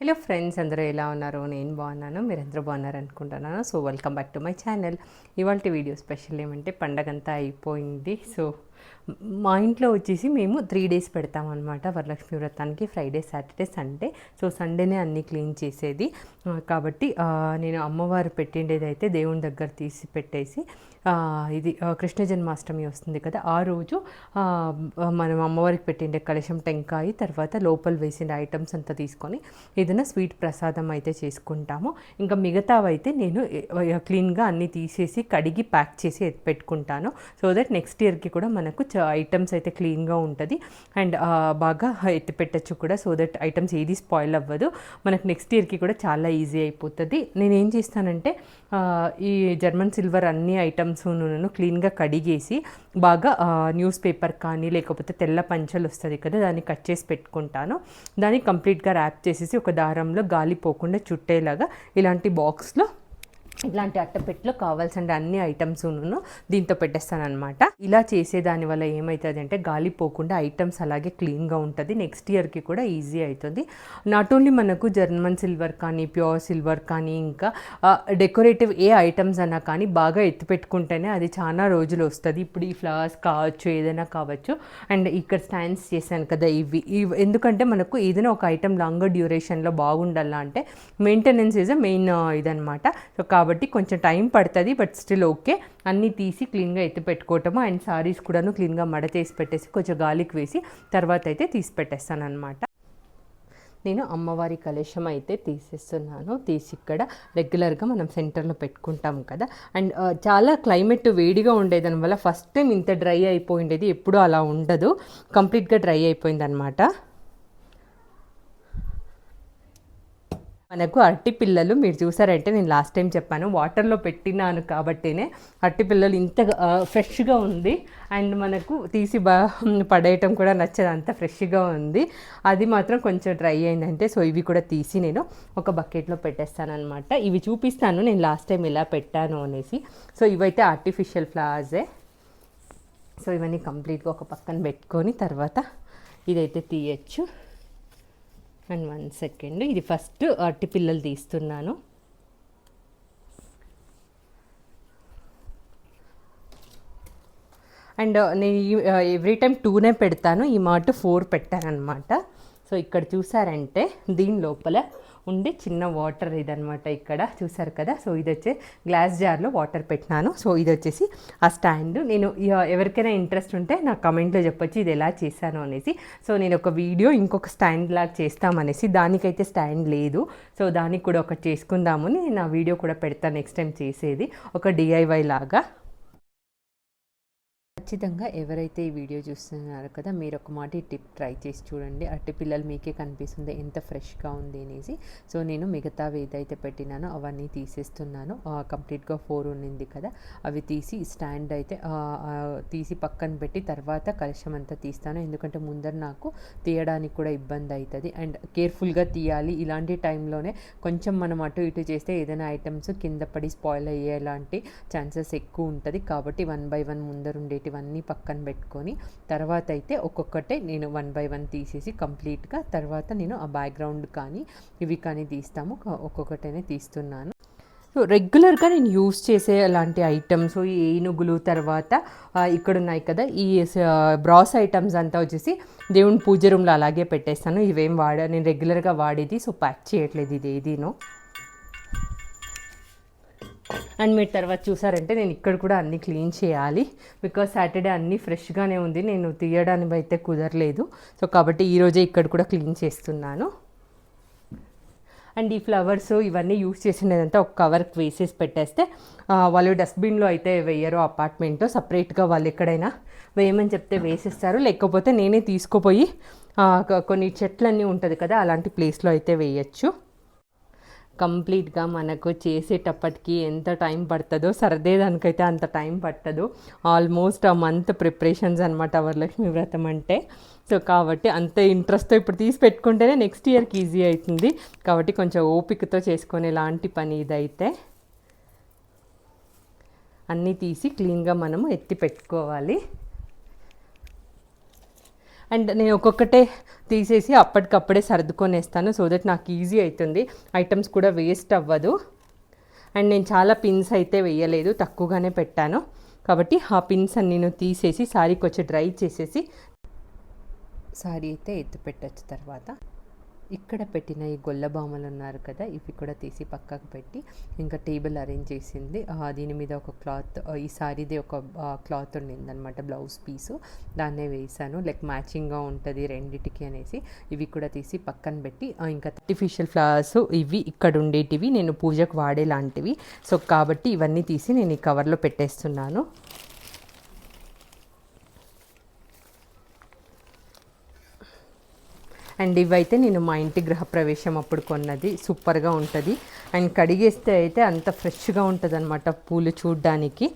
Hello friends అందరూ ఎలా ఉన్నారు? నేను బాగున్నాను మీరు అందరూ బాగున్నారు అనుకుంటున్నాను. So welcome back to my channel ఇవాళ వీడియో స్పెషల్ ఏమంటే పండగంతా అయిపోయింది. సో మా ఇంట్లో వచ్చేసి మేము త్రీ డేస్ పెడతాం అనమాట వరలక్ష్మి వ్రతానికి. ఫ్రైడే సాటర్డే సండే సో సండేనే అన్నీ క్లీన్ చేసేది. కాబట్టి నేను అమ్మవారు పెట్టిండేది అయితే దేవుని దగ్గర తీసి పెట్టేసి ఇది కృష్ణ జన్మాష్టమి వస్తుంది కదా ఆ రోజు మనం అమ్మవారికి పెట్టిండే కలశం టెంకాయ తర్వాత లోపల వేసిన ఐటమ్స్ అంతా తీసుకొని ఏదైనా స్వీట్ ప్రసాదం అయితే చేసుకుంటాము. ఇంకా మిగతావైతే నేను క్లీన్గా అన్నీ తీసేసి కడిగి ప్యాక్ చేసి పెట్టుకుంటాను. సో దట్ నెక్స్ట్ ఇయర్కి కూడా మన మనకు ఐటమ్స్ అయితే క్లీన్గా ఉంటుంది. అండ్ బాగా ఎత్తి పెట్టచ్చు కూడా. సో దట్ ఐటమ్స్ ఏది స్పాయిల్ అవ్వదు. మనకు నెక్స్ట్ ఇయర్కి కూడా చాలా ఈజీ అయిపోతుంది. నేను ఏం చేస్తానంటే ఈ జర్మన్ సిల్వర్ అన్ని ఐటమ్స్ నేను క్లీన్గా కడిగేసి బాగా న్యూస్ పేపర్ కానీ లేకపోతే తెల్ల పంచలు వస్తుంది కదా దాన్ని కట్ చేసి పెట్టుకుంటాను. దాన్ని కంప్లీట్గా ర్యాప్ చేసేసి ఒక దారంలో గాలి పోకుండా చుట్టేలాగా ఇలాంటి బాక్స్లో ఇలాంటి అట్టపెట్టలో కావాల్సిన అన్ని ఐటమ్స్ దీంతో పెట్టేస్తానమాట ఇలా చేసేదాని వల్ల ఏమవుతుంది అంటే గాలి పోకుండా ఐటమ్స్ అలాగే క్లీన్గా ఉంటుంది. నెక్స్ట్ ఇయర్కి కూడా ఈజీ అవుతుంది నాట్ ఓన్లీ మనకు జర్మన్ సిల్వర్ కానీ ప్యూర్ సిల్వర్ కానీ ఇంకా డెకరేటివ్ ఏ ఐటమ్స్ అన్నా కానీ బాగా ఎత్తిపెట్టుకుంటేనే అది చాలా రోజులు వస్తుంది. ఇప్పుడు ఈ ఫ్లవర్స్ కావచ్చు ఏదైనా కావచ్చు. అండ్ ఇక్కడ స్టాండ్స్ చేశాను కదా ఇవి. ఎందుకంటే మనకు ఏదైనా ఒక ఐటమ్ లాంగర్ డ్యూరేషన్లో బాగుండాలంటే మెయింటెనెన్స్ ఈజ్ అ మెయిన్ ఇదనమాట సో కాబట్టి కాబట్టి కొంచెం టైం పడుతుంది బట్ స్టిల్ ఓకే. అన్నీ తీసి క్లీన్గా ఎత్తి పెట్టుకోవటము అండ్ సారీస్ కూడాను క్లీన్గా మడతేసి పెట్టేసి కొంచెం గాలికి వేసి తర్వాత అయితే తీసి పెట్టేస్తాను అనమాట నేను అమ్మవారి కలశం అయితే తీసేస్తున్నాను. తీసి ఇక్కడ రెగ్యులర్గా మనం సెంటర్లో పెట్టుకుంటాం కదా. అండ్ చాలా క్లైమేట్ వేడిగా ఉండేదాని వల్ల ఫస్ట్ టైం ఇంత డ్రై అయిపోయిండేది ఎప్పుడూ అలా ఉండదు. కంప్లీట్గా డ్రై అయిపోయింది మనకు అట్టి పిల్లలు మీరు చూసారంటే నేను లాస్ట్ టైం చెప్పాను వాటర్లో పెట్టినాను కాబట్టినే అరటి పిల్లలు ఇంత ఫ్రెష్గా ఉంది. అండ్ మనకు తీసి బా పడేయటం కూడా నచ్చదు అంత ఫ్రెష్గా ఉంది. అది మాత్రం కొంచెం డ్రై అయిందంటే సో ఇవి కూడా తీసి నేను ఒక బకెట్లో పెట్టేస్తాను అనమాట ఇవి చూపిస్తాను నేను లాస్ట్ టైం ఇలా పెట్టాను అనేసి. సో ఇవైతే ఆర్టిఫిషియల్ ఫ్లవర్సే సో ఇవన్నీ కంప్లీట్గా ఒక పక్కన పెట్టుకొని తర్వాత ఇదైతే తీయచ్చు. అండ్ వన్ సెకండ్ ఇది ఫస్ట్ అట్టి పిల్లలు తీస్తున్నాను. అండ్ uh, నేను ఎవ్రీ టైం టూనే పెడతాను. ఈ మాట ఫోర్ పెట్టాను అనమాట సో ఇక్కడ చూసారంటే దీని లోపల ఉండే చిన్న వాటర్ ఇదనమాట ఇక్కడ. చూసారు కదా? సో ఇది వచ్చే గ్లాస్ జార్లో వాటర్ పెట్టినాను. సో ఇది వచ్చేసి ఆ స్టాండ్. నేను ఎవరికైనా ఇంట్రెస్ట్ ఉంటే నా కమెంట్లో చెప్పొచ్చు ఇది ఎలా చేశాను అనేసి. సో నేను ఒక వీడియో ఇంకొక స్టాండ్ లాగా చేస్తామనేసి. దానికైతే స్టాండ్ లేదు. సో దానికి కూడా ఒకటి చేసుకుందామని నేను ఆ వీడియో కూడా పెడతాను నెక్స్ట్ టైం చేసేది. ఒక డిఐవై లాగా. ఖచ్చితంగా ఎవరైతే ఈ వీడియో చూస్తున్నారో కదా మీరు ఒక మాట ఈ టిప్ ట్రై చేసి చూడండి. అట్టి పిల్లలు మీకే కనిపిస్తుంది ఎంత ఫ్రెష్గా ఉంది అనేసి. సో నేను మిగతావి ఏదైతే పెట్టినానో అవన్నీ తీసేస్తున్నాను. కంప్లీట్గా ఫోర్ ఉన్నింది కదా అవి తీసి స్టాండ్ అయితే తీసి పక్కన పెట్టి తర్వాత కలుషం అంతా తీస్తాను. ఎందుకంటే ముందర నాకు తీయడానికి కూడా ఇబ్బంది అవుతుంది అండ్ కేర్ఫుల్గా తీయాలి. ఇలాంటి టైంలోనే కొంచెం మనం అటు ఇటు చేస్తే ఏదైనా ఐటమ్స్ కింద పడి స్పాయిల్ అయ్యేలాంటి ఛాన్సెస్ ఎక్కువ ఉంటుంది. కాబట్టి వన్ బై వన్ ముందర ఇవన్నీ పక్కన పెట్టుకొని తర్వాత అయితే ఒక్కొక్కటే నేను వన్ బై వన్ తీసేసి కంప్లీట్గా తర్వాత నేను ఆ బ్యాక్గ్రౌండ్ కానీ ఇవి కానీ తీస్తాము. ఒక్కొక్కటైనా తీస్తున్నాను. సో రెగ్యులర్గా నేను యూస్ చేసే అలాంటి ఐటమ్స్ ఈ ఏనుగులు తర్వాత ఇక్కడ ఉన్నాయి కదా ఈ బ్రాస్ ఐటమ్స్ అంతా వచ్చేసి దేవుని పూజ రూమ్లో అలాగే పెట్టేస్తాను. ఇవేం వాడ నేను రెగ్యులర్గా వాడేది సో ప్యాక్ చేయట్లేదు ఇది ఏదీనో. అండ్ మీరు తర్వాత చూసారంటే నేను ఇక్కడ కూడా అన్నీ క్లీన్ చేయాలి. బికాజ్ సాటర్డే అన్నీ ఫ్రెష్గానే ఉంది. నేను తీయడానికి అయితే కుదరలేదు. సో కాబట్టి ఈరోజే ఇక్కడ కూడా క్లీన్ చేస్తున్నాను. అండ్ ఈ ఫ్లవర్స్ ఇవన్నీ యూస్ చేసినదంతా ఒక కవర్కి వేసేసి పెట్టేస్తే వాళ్ళు డస్ట్బిన్లో అయితే వేయరు అపార్ట్మెంట్. సపరేట్గా వాళ్ళు ఎక్కడైనా వేయమని చెప్తే వేసేస్తారు. లేకపోతే నేనే తీసుకుపోయి కొన్ని చెట్లన్నీ ఉంటుంది కదా అలాంటి ప్లేస్లో అయితే వేయచ్చు. కంప్లీట్గా మనకు చేసేటప్పటికి ఎంత టైం పడుతుందో సర్దేదానికైతే అంత టైం పట్టదు. ఆల్మోస్ట్ ఆ మంత్ ప్రిపరేషన్స్ అనమాట వరలక్ష్మి వ్రతం అంటే. సో కాబట్టి అంత ఇంట్రెస్ట్తో ఇప్పుడు తీసి పెట్టుకుంటేనే నెక్స్ట్ ఇయర్కి ఈజీ అవుతుంది. కాబట్టి కొంచెం ఓపికతో చేసుకునేలాంటి పని ఇదైతే. అన్నీ తీసి క్లీన్గా మనము ఎత్తి పెట్టుకోవాలి. అండ్ నేను ఒక్కొక్కటే తీసేసి అప్పటికప్పుడే సర్దుకొనేస్తాను సో దట్ నాకు ఈజీ అవుతుంది. ఐటమ్స్ కూడా వేస్ట్ అవ్వదు. అండ్ నేను చాలా పిన్స్ అయితే వేయలేదు తక్కువగానే పెట్టాను. కాబట్టి ఆ పిన్స్ అన్ని నేను తీసేసి శారీకి వచ్చి డ్రై చేసేసి శారీ అయితే ఎత్తి పెట్టచ్చు తర్వాత. ఇక్కడ పెట్టిన ఈ గొల్లబామలు ఉన్నారు కదా ఇవి కూడా తీసి పక్కకు పెట్టి ఇంకా టేబుల్ అరేంజ్ చేసింది. దీని మీద ఒక క్లాత్ ఈ సారీది ఒక క్లాత్ ఉండింది అనమాట బ్లౌజ్ పీసు. దాన్నే వేసాను లైక్ మ్యాచింగ్గా ఉంటుంది రెండిటికి అనేసి. ఇవి కూడా తీసి పక్కన పెట్టి ఇంకా ఆర్టిఫిషియల్ ఫ్లవర్స్ ఇవి ఇక్కడ ఉండేటివి. నేను పూజకు వాడేలాంటివి. సో కాబట్టి ఇవన్నీ తీసి నేను ఈ కవర్లో పెట్టేస్తున్నాను. అండ్ ఇవైతే నేను మా ఇంటి గృహప్రవేశం అప్పుడు కొన్నది. సూపర్గా ఉంటుంది. అండ్ కడిగేస్తే అయితే అంత ఫ్రెష్గా ఉంటుంది అనమాట పూలు చూడ్డానికి.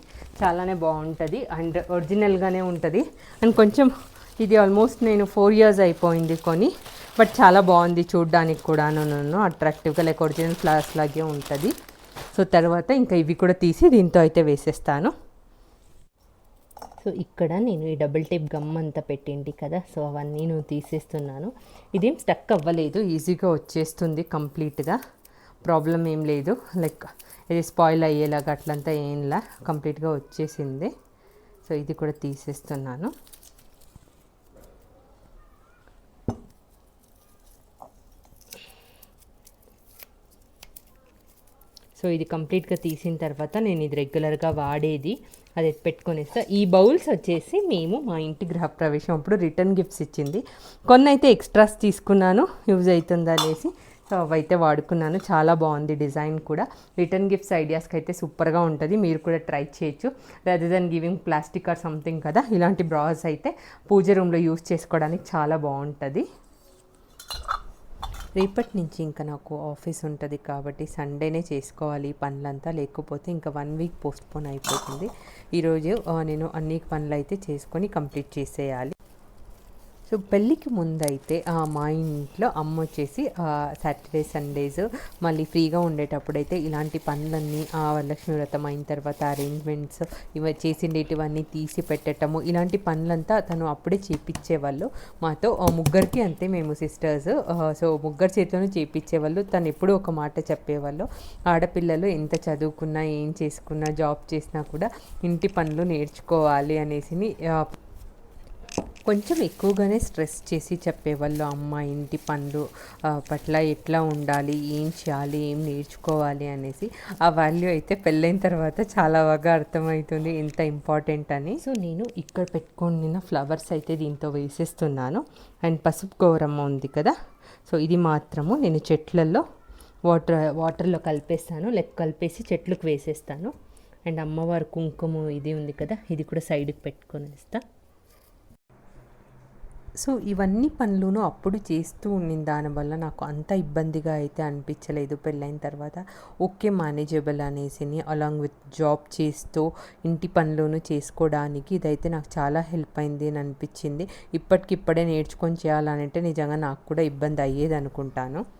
చాలానే బాగుంటుంది. అండ్ ఒరిజినల్గానే ఉంటుంది. అండ్ కొంచెం ఇది ఆల్మోస్ట్ నేను ఫోర్ ఇయర్స్ అయిపోయింది కొని బట్ చాలా బాగుంది చూడ్డానికి కూడాను నన్ను అట్రాక్టివ్గా లైక్ ఒరిజినల్ ఫ్లవర్స్ లాగే ఉంటుంది. సో తర్వాత ఇంకా ఇవి కూడా తీసి దీంతో అయితే వేసేస్తాను. సో ఇక్కడ నేను ఈ డబుల్ టేప్ గమ్ అంతా పెట్టింది కదా సో అవన్నీ నేను తీసేస్తున్నాను. ఇదేం స్టక్ అవ్వలేదు ఈజీగా వచ్చేస్తుంది కంప్లీట్గా ప్రాబ్లం ఏం లేదు. లైక్ ఇది స్పాయిల్ అయ్యేలాగా అట్లంతా ఏంలా కంప్లీట్గా వచ్చేసింది. సో ఇది కూడా తీసేస్తున్నాను. సో ఇది కంప్లీట్గా తీసిన తర్వాత నేను ఇది రెగ్యులర్గా వాడేది. అది ఎత్తి ఈ బౌల్స్ వచ్చేసి మేము మా ఇంటి గృహప్రవేశం అప్పుడు రిటర్న్ గిఫ్ట్స్ ఇచ్చింది. కొన్ని అయితే ఎక్స్ట్రాస్ తీసుకున్నాను. యూజ్ అవుతుందా అనేసి. సో అవైతే వాడుకున్నాను. చాలా బాగుంది డిజైన్ కూడా. రిటర్న్ గిఫ్ట్స్ ఐడియాస్కి అయితే సూపర్గా ఉంటుంది. మీరు కూడా ట్రై చేయొచ్చు. Rather than giving plastic or something కదా. ఇలాంటి బ్రాస్ అయితే పూజ రూమ్లో యూస్ చేసుకోవడానికి చాలా బాగుంటుంది. రేపటి నుంచి ఇంకా నాకు ఆఫీస్ ఉంటుంది కాబట్టి సండేనే చేసుకోవాలి ఈ పనులంతా. లేకపోతే ఇంకా వన్ వీక్ పోస్ట్పోన్ అయిపోతుంది. ఈరోజు నేను అన్ని పనులు అయితే చేసుకొని కంప్లీట్ చేసేయాలి. సో పెళ్ళికి ముందైతే మా ఇంట్లో అమ్మ వచ్చేసి సాటర్డే సండేస్ మళ్ళీ ఫ్రీగా ఉండేటప్పుడు అయితే ఇలాంటి పనులన్నీ ఆ వరలక్ష్మి వ్రతం అయిన తర్వాత అరేంజ్మెంట్స్ ఇవి చేసిండేటివన్నీ తీసి పెట్టటము ఇలాంటి పనులంతా తను అప్పుడే చేపించేవాళ్ళు మాతో ముగ్గురికి అంతే మేము సిస్టర్స్ సో ముగ్గురు చేతిలోనూ చేపించేవాళ్ళు తను ఎప్పుడూ ఒక మాట చెప్పేవాళ్ళు. ఆడపిల్లలు ఎంత చదువుకున్నా ఏం చేసుకున్నా జాబ్ చేసినా కూడా ఇంటి పనులు నేర్చుకోవాలి అనేసి కొంచెం ఎక్కువగానే స్ట్రెస్ చేసి చెప్పేవాళ్ళు అమ్మ ఇంటి పనులు పట్ల ఎట్లా ఉండాలి ఏం చేయాలి ఏం నేర్చుకోవాలి అనేసి. ఆ వాల్యూ అయితే పెళ్ళైన తర్వాత చాలా బాగా అర్థమవుతుంది ఎంత ఇంపార్టెంట్ అని. సో నేను ఇక్కడ పెట్టుకున్న ఫ్లవర్స్ అయితే దీంతో వేసేస్తున్నాను. అండ్ పసుపు గౌరమ్మ ఉంది కదా. సో ఇది మాత్రము నేను చెట్లలో వాటర్ వాటర్లో కలిపేస్తాను. లెక్క కలిపేసి చెట్లకు వేసేస్తాను. అండ్ అమ్మవారి కుంకుమ ఇది ఉంది కదా. ఇది కూడా సైడ్కి పెట్టుకొని వేస్తా. సో ఇవన్నీ పనులను అప్పుడు చేస్తూ ఉండింది దానివల్ల నాకు అంత ఇబ్బందిగా అయితే అనిపించలేదు. పెళ్ళైన తర్వాత ఓకే మేనేజబుల్ అనేసి అలాంగ్ విత్ జాబ్ చేస్తూ ఇంటి పనులను చేసుకోవడానికి ఇదైతే నాకు చాలా హెల్ప్ అయింది అని అనిపించింది. ఇప్పటికిప్పుడే నేర్చుకొని చేయాలనంటే నిజంగా నాకు కూడా ఇబ్బంది అయ్యేది అనుకుంటాను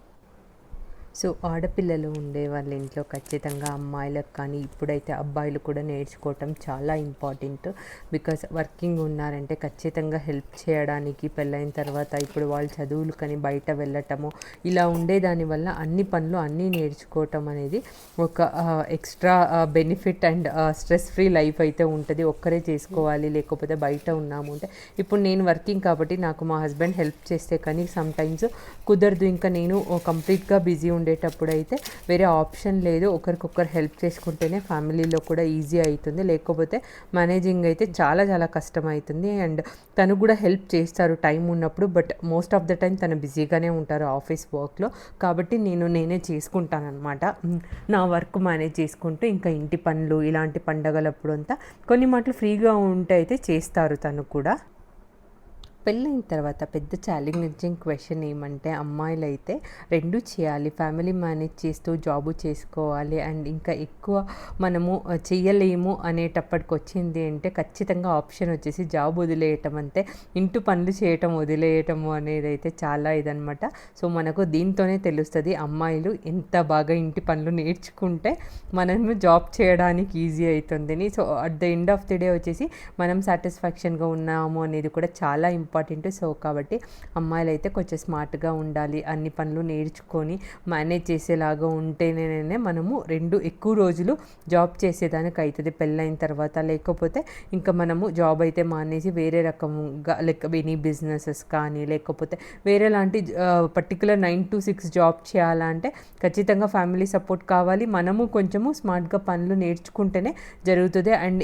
సో ఆడపిల్లలు ఉండే వాళ్ళ ఇంట్లో ఖచ్చితంగా అమ్మాయిలకు కానీ ఇప్పుడైతే అబ్బాయిలు కూడా నేర్చుకోవటం చాలా ఇంపార్టెంట్. బికాస్ వర్కింగ్ ఉన్నారంటే ఖచ్చితంగా హెల్ప్ చేయడానికి పెళ్ళైన తర్వాత ఇప్పుడు వాళ్ళు చదువులు కానీ బయట వెళ్ళటము ఇలా ఉండేదాని వల్ల అన్ని పనులు అన్నీ నేర్చుకోవటం అనేది ఒక extra benefit and stress free life అయితే ఉంటుంది. ఒక్కరే చేసుకోవాలి లేకపోతే బయట ఉన్నాము అంటే. ఇప్పుడు నేను వర్కింగ్ కాబట్టి నాకు మా హస్బెండ్ హెల్ప్ చేస్తే కానీ సమ్టైమ్స్ కుదరదు. ఇంకా నేను కంప్లీట్గా బిజీ ఉండేటప్పుడు అయితే వేరే ఆప్షన్ లేదు. ఒకరికొకరు హెల్ప్ చేసుకుంటేనే ఫ్యామిలీలో కూడా ఈజీ అవుతుంది లేకపోతే మేనేజింగ్ అయితే చాలా చాలా కష్టం అవుతుంది అండ్ తను కూడా హెల్ప్ చేస్తారు టైం ఉన్నప్పుడు. But most of the time తను బిజీగానే ఉంటారు ఆఫీస్ వర్క్లో. కాబట్టి నేను నేనే చేసుకుంటానమాట నా వర్క్ మేనేజ్ చేసుకుంటూ ఇంకా ఇంటి పనులు ఇలాంటి పండగలప్పుడు అంతా కొన్ని మాటలు ఫ్రీగా ఉంటే అయితే చేస్తారు తను కూడా. పెళ్ళైన తర్వాత పెద్ద ఛాలెంజింగ్ క్వశ్చన్ ఏమంటే అమ్మాయిలు అయితే రెండు చేయాలి ఫ్యామిలీ మేనేజ్ చేస్తూ జాబు చేసుకోవాలి అండ్ ఇంకా ఎక్కువ మనము చేయలేము అనేటప్పటికి వచ్చింది అంటే ఖచ్చితంగా ఆప్షన్ వచ్చేసి జాబ్ వదిలేయటం అంతే. ఇంటి పనులు చేయటం వదిలేయటము అనేది అయితే చాలా ఇదనమాట సో మనకు దీంతోనే తెలుస్తుంది అమ్మాయిలు ఎంత బాగా ఇంటి పనులు నేర్చుకుంటే మనము జాబ్ చేయడానికి ఈజీ అవుతుందని so at the end of the day వచ్చేసి మనం సాటిస్ఫాక్షన్గా ఉన్నాము అనేది కూడా చాలా ఇంపార్టెంట్ ఇంపార్టెంట్. సో కాబట్టి అమ్మాయిలు అయితే కొంచెం స్మార్ట్గా ఉండాలి. అన్ని పనులు నేర్చుకొని మేనేజ్ చేసేలాగా ఉంటేనే మనము రెండు ఎక్కువ రోజులు జాబ్ చేసేదానికి అవుతుంది పెళ్ళైన తర్వాత లేకపోతే ఇంకా మనము జాబ్ అయితే మానేసి వేరే రకంగా లైక్ ఎనీ బిజినెసెస్ కానీ లేకపోతే వేరే లాంటి particular nine to six job చేయాలంటే ఖచ్చితంగా ఫ్యామిలీ సపోర్ట్ కావాలి. మనము కొంచెము స్మార్ట్గా పనులు నేర్చుకుంటేనే జరుగుతుంది. అండ్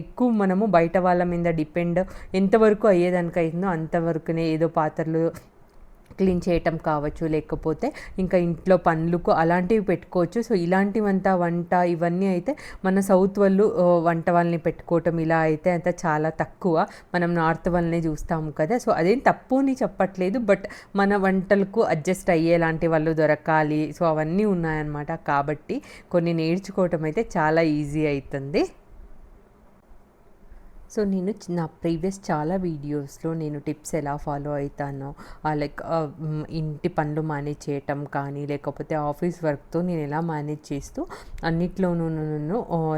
ఎక్కువ మనము బయట వాళ్ళ మీద డిపెండ్ ఎంతవరకు అయ్యేదానికి అవుతుందో అంతవరకునే ఏదో పాత్రలు క్లీన్ చేయటం కావచ్చు లేకపోతే ఇంకా ఇంట్లో పనులకు అలాంటివి పెట్టుకోవచ్చు. సో ఇలాంటివంతా వంట ఇవన్నీ అయితే మన సౌత్ వాళ్ళు వంట వాళ్ళని పెట్టుకోవటం ఇలా అయితే అంత చాలా తక్కువ. మనం నార్త్ వాళ్ళనే చూస్తాము కదా. సో అదేం తప్పు అని చెప్పట్లేదు. బట్ మన వంటలకు అడ్జస్ట్ అయ్యేలాంటి వాళ్ళు దొరకాలి. సో అవన్నీ ఉన్నాయన్నమాట. కాబట్టి కొన్ని నేర్చుకోవటం అయితే చాలా ఈజీ అవుతుంది. సో నేను నా ప్రీవియస్ చాలా వీడియోస్లో నేను టిప్స్ ఎలా ఫాలో అవుతానో లైక్ ఇంటి పనులు మేనేజ్ చేయటం కానీ లేకపోతే ఆఫీస్ వర్క్తో నేను ఎలా మేనేజ్ చేస్తూ అన్నిట్లోనూ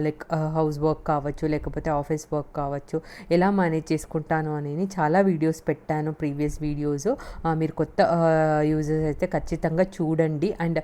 లైక్ హౌస్ వర్క్ కావచ్చు లేకపోతే ఆఫీస్ వర్క్ కావచ్చు ఎలా మేనేజ్ చేసుకుంటాను అని చాలా వీడియోస్ పెట్టాను ప్రీవియస్ వీడియోస్. మీరు కొత్త యూజర్స్ అయితే ఖచ్చితంగా చూడండి. అండ్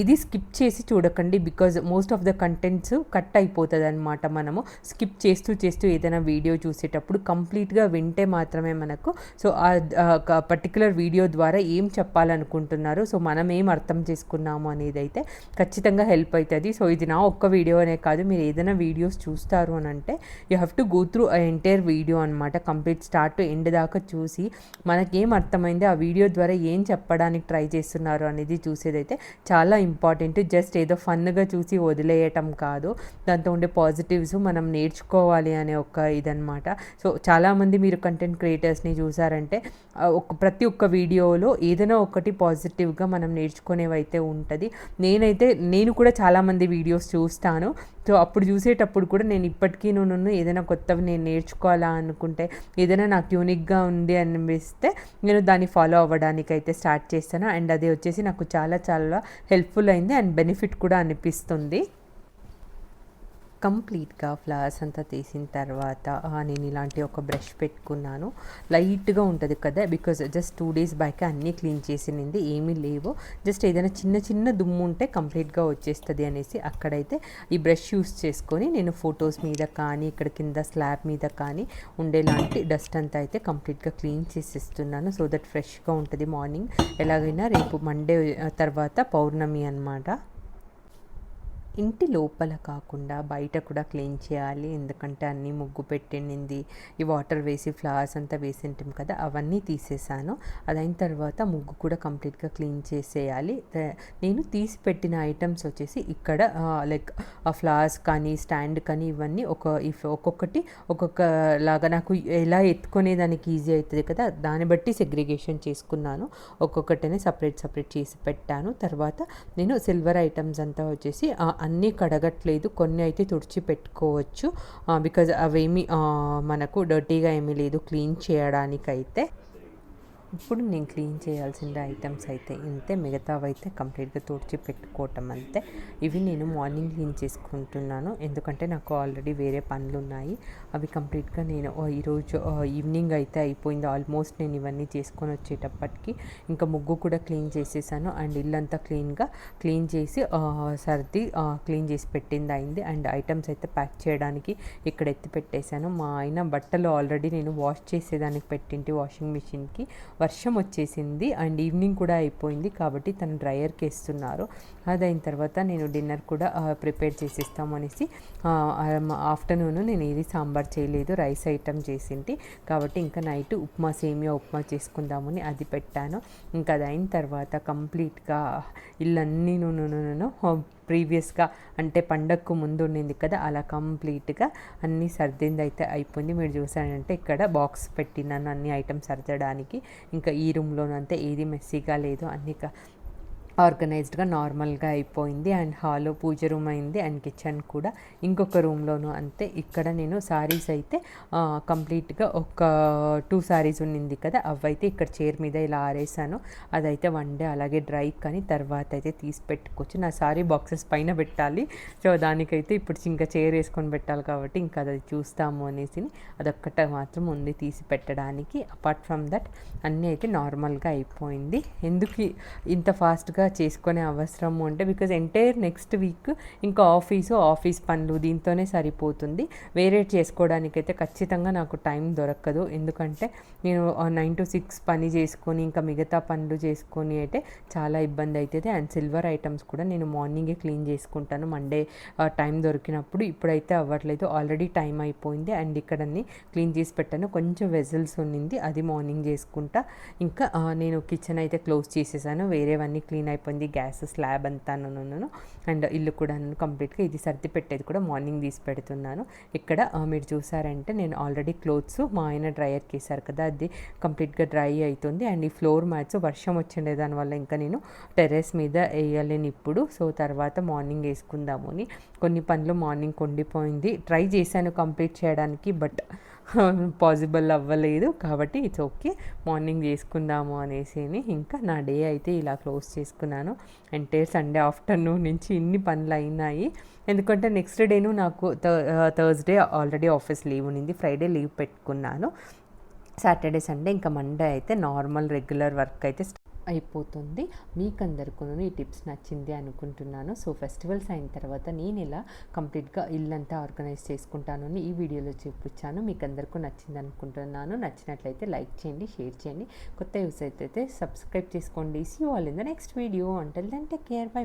ఇది స్కిప్ చేసి చూడకండి because most of the contents cut అయిపోతుంది అనమాట మనము. స్కిప్ చేస్తూ చేస్తూ ఏదైనా వీడియో వీడియో చూసేటప్పుడు కంప్లీట్గా వింటే మాత్రమే మనకు. సో ఆ పర్టికులర్ వీడియో ద్వారా ఏం చెప్పాలనుకుంటున్నారు సో మనం ఏం అర్థం చేసుకున్నాము అనేది అయితే ఖచ్చితంగా హెల్ప్ అవుతుంది సో ఇది నా ఒక్క వీడియో అనే కాదు మీరు ఏదైనా వీడియోస్ చూస్తారు అని అంటే you have to go through entire video అనమాట కంప్లీట్ స్టార్ట్ టు ఎండ్ దాకా చూసి మనకేం అర్థమైంది ఆ వీడియో ద్వారా ఏం చెప్పడానికి ట్రై చేస్తున్నారు అనేది చూసేదైతే చాలా ఇంపార్టెంట్. జస్ట్ ఏదో ఫన్గా చూసి వదిలేయటం కాదు. దాంతో ఉండే పాజిటివ్స్ మనం నేర్చుకోవాలి అనే ఒక ఇది లేదనమాట సో చాలామంది మీరు కంటెంట్ క్రియేటర్స్ని చూసారంటే ఒక ప్రతి ఒక్క వీడియోలో ఏదైనా ఒకటి పాజిటివ్గా మనం నేర్చుకునేవైతే ఉంటుంది. నేనైతే నేను కూడా చాలామంది వీడియోస్ చూస్తాను. సో అప్పుడు చూసేటప్పుడు కూడా నేను ఇప్పటికీ నేను ఏదైనా కొత్తవి నేను నేర్చుకోవాలా అనుకుంటే ఏదైనా నాకు యూనిక్గా ఉంది అనిపిస్తే నేను దాన్ని ఫాలో అవ్వడానికి అయితే స్టార్ట్ చేస్తాను. అండ్ అది వచ్చేసి నాకు చాలా చాలా హెల్ప్ఫుల్ అయింది. అండ్ బెనిఫిట్ కూడా అనిపిస్తుంది. కంప్లీట్గా ఫ్లవర్స్ అంతా తీసిన తర్వాత నేను ఇలాంటి ఒక బ్రష్ పెట్టుకున్నాను. లైట్గా ఉంటుంది కదా because just two days back అన్నీ క్లీన్ చేసినది ఏమీ లేవు. జస్ట్ ఏదైనా చిన్న చిన్న దుమ్ము ఉంటే కంప్లీట్గా వచ్చేస్తుంది అనేసి అక్కడైతే ఈ బ్రష్ యూస్ చేసుకొని నేను ఫొటోస్ మీద కానీ ఇక్కడ కింద స్లాబ్ మీద కానీ ఉండేలాంటి డస్ట్ అంతా అయితే కంప్లీట్గా క్లీన్ చేసేస్తున్నాను. సో దట్ ఫ్రెష్గా ఉంటుంది మార్నింగ్. ఎలాగైనా రేపు మండే తర్వాత పౌర్ణమి అనమాట ఇంటి లోపల కాకుండా బయట కూడా క్లీన్ చేయాలి. ఎందుకంటే అన్నీ ముగ్గు పెట్టింది. ఈ వాటర్ వేసి ఫ్లవర్స్ అంతా వేసి ఉంటాం కదా అవన్నీ తీసేసాను. అదైన తర్వాత ముగ్గు కూడా కంప్లీట్గా క్లీన్ చేసేయాలి. నేను తీసి పెట్టిన ఐటమ్స్ వచ్చేసి ఇక్కడ లైక్ ఆ ఫ్లవర్స్ కానీ స్టాండ్ కానీ ఇవన్నీ ఒక ఒక్కొక్కటి ఒక్కొక్క లాగా నాకు ఎలా ఎత్తుకునే దానికి ఈజీ అవుతుంది కదా దాన్ని బట్టి సెగ్రిగేషన్ చేసుకున్నాను. ఒక్కొక్కటినే సపరేట్ సపరేట్ చేసి పెట్టాను. తర్వాత నేను సిల్వర్ ఐటమ్స్ అంతా వచ్చేసి అన్నీ కడగట్లేదు. కొన్ని అయితే తుడిచి పెట్టుకోవచ్చు బికాజ్ అవేమి మనకు డర్టీగా ఏమీ లేదు. క్లీన్ చేయడానికైతే. ఇప్పుడు నేను క్లీన్ చేయాల్సిన ఐటమ్స్ అయితే ఇంతే మిగతావైతే కంప్లీట్గా తుడిచి పెట్టుకోవటం అంతే. ఇవి నేను మార్నింగ్ క్లీన్ చేసుకుంటున్నాను. ఎందుకంటే నాకు ఆల్రెడీ వేరే పనులు ఉన్నాయి అవి కంప్లీట్గా నేను ఈరోజు ఈవినింగ్ అయితే అయిపోయింది. ఆల్మోస్ట్ నేను ఇవన్నీ చేసుకొని వచ్చేటప్పటికి ఇంకా ముగ్గు కూడా క్లీన్ చేసేసాను. అండ్ ఇల్లంతా క్లీన్గా క్లీన్ చేసి సర్ది క్లీన్ చేసి పెట్టింది అయింది. అండ్ ఐటమ్స్ అయితే ప్యాక్ చేయడానికి ఇక్కడ ఎత్తి పెట్టేశాను మా ఆయన బట్టలు ఆల్రెడీ నేను వాష్ చేసేదానికి పెట్టింటి వాషింగ్ మిషన్కి. వర్షం వచ్చేసింది అండ్ ఈవినింగ్ కూడా అయిపోయింది కాబట్టి తను డ్రయర్కి వేస్తున్నారు. అదైన తర్వాత నేను డిన్నర్ కూడా ప్రిపేర్ చేసిస్తాము అనేసి ఆఫ్టర్నూన్ నేను ఏది సాంబార్ చేయలేదు రైస్ ఐటమ్ చేసింటి. కాబట్టి ఇంకా నైట్ ఉప్మా సేమియా ఉప్మా చేసుకుందామని అది పెట్టాను. ఇంకా అది అయిన తర్వాత కంప్లీట్గా ఇల్లన్నీ నూనె ప్రీవియస్గా అంటే పండగకు ముందు ఉండింది కదా అలా కంప్లీట్గా అన్నీ సర్దింది అయితే అయిపోయింది. మీరు చూసారంటే ఇక్కడ బాక్స్ పెట్టినాను అన్ని ఐటమ్స్ సర్దడానికి. ఇంకా ఈ రూమ్లోనంతే ఏది మెస్సీగా లేదు అన్ని ఆర్గనైజ్డ్గా నార్మల్గా అయిపోయింది. అండ్ హాల్ పూజ రూమ్ అయింది అండ్ కిచెన్ కూడా. ఇంకొక రూమ్లోనూ అంతే. ఇక్కడ నేను సారీస్ అయితే కంప్లీట్గా ఒక టూ శారీస్ ఉన్నింది కదా అవైతే ఇక్కడ చైర్ మీద ఇలా ఆరేసాను. అదైతే వన్ డే అలాగే డ్రై కానీ తర్వాత అయితే తీసి పెట్టుకోవచ్చు. నా సారీ బాక్సెస్ పైన పెట్టాలి. సో దానికైతే ఇప్పుడు ఇంకా చైర్ వేసుకొని పెట్టాలి కాబట్టి ఇంకా అది చూస్తాము అనేసి అదొక్కట మాత్రం ఉంది తీసి పెట్టడానికి. అపార్ట్ ఫ్రమ్ దట్ అన్నీ అయితే నార్మల్గా అయిపోయింది. ఎందుకు ఇంత ఫాస్ట్గా చేసుకునే అవసరము అంటే బికాజ్ ఎంటైర్ నెక్స్ట్ వీక్ ఇంకా ఆఫీసు ఆఫీస్ పనులు దీంతోనే సరిపోతుంది. వేరే చేసుకోవడానికైతే ఖచ్చితంగా నాకు టైం దొరకదు. ఎందుకంటే నేను నైన్ టు సిక్స్ పని చేసుకొని ఇంకా మిగతా పనులు చేసుకొని అయితే చాలా ఇబ్బంది అవుతుంది అండ్ సిల్వర్ ఐటమ్స్ కూడా నేను మార్నింగే క్లీన్ చేసుకుంటాను. మండే టైం దొరికినప్పుడు ఇప్పుడైతే అవ్వట్లేదు. ఆల్రెడీ టైం అయిపోయింది. అండ్ ఇక్కడన్ని క్లీన్ చేసి పెట్టాను. కొంచెం వెజల్స్ ఉన్నింది. అది మార్నింగ్ చేసుకుంటా. ఇంకా నేను కిచెన్ అయితే క్లోజ్ చేసేసాను. వేరేవన్నీ క్లీన్ అయిపోయింది. గ్యాస్ స్లాబ్ అంతా నన్ను అండ్ ఇల్లు కూడా కంప్లీట్గా ఇది సర్ది పెట్టేది కూడా మార్నింగ్ తీసి పెడుతున్నాను. ఇక్కడ మీరు చూసారంటే నేను ఆల్రెడీ క్లోత్స్ మా ఆయన డ్రైయర్కి వేశారు కదా అది కంప్లీట్గా డ్రై అవుతుంది అండ్ ఈ ఫ్లోర్ మ్యాట్స్ వర్షం వచ్చిండే దానివల్ల ఇంకా నేను టెర్రస్ మీద వేయలేను ఇప్పుడు. సో తర్వాత మార్నింగ్ వేసుకుందాము అని కొన్ని పనులు మార్నింగ్ కొండిపోయింది. ట్రై చేశాను కంప్లీట్ చేయడానికి బట్ పాసిబుల్ అవ్వలేదు కాబట్టి ఇట్స్ ఓకే. మార్నింగ్ చేసుకుందాము అనేసి ఇంకా నా డే అయితే ఇలా క్లోజ్ చేసుకున్నాను. అంటే సండే ఆఫ్టర్నూన్ నుంచి ఇన్ని పనులు అయినాయి. ఎందుకంటే నెక్స్ట్ డేను నాకు థర్స్డే ఆల్రెడీ ఆఫీస్ లీవ్ ఉన్నింది. ఫ్రైడే లీవ్ పెట్టుకున్నాను. సాటర్డే సండే ఇంకా మండే అయితే నార్మల్ రెగ్యులర్ వర్క్ అయితే అయిపోతుంది. మీకందరికీ ఈ టిప్స్ నచ్చింది అనుకుంటున్నాను. సో ఫెస్టివల్స్ అయిన తర్వాత నేను ఇలా కంప్లీట్గా ఇల్లంతా ఆర్గనైజ్ చేసుకుంటాను అని ఈ వీడియోలో చూపించాను. మీకు అందరికీ నచ్చింది అనుకుంటున్నాను. నచ్చినట్లయితే లైక్ చేయండి షేర్ చేయండి. కొత్త యూస్ అయితే సబ్స్క్రైబ్ చేసుకోండి. See all in the next video until then take care bye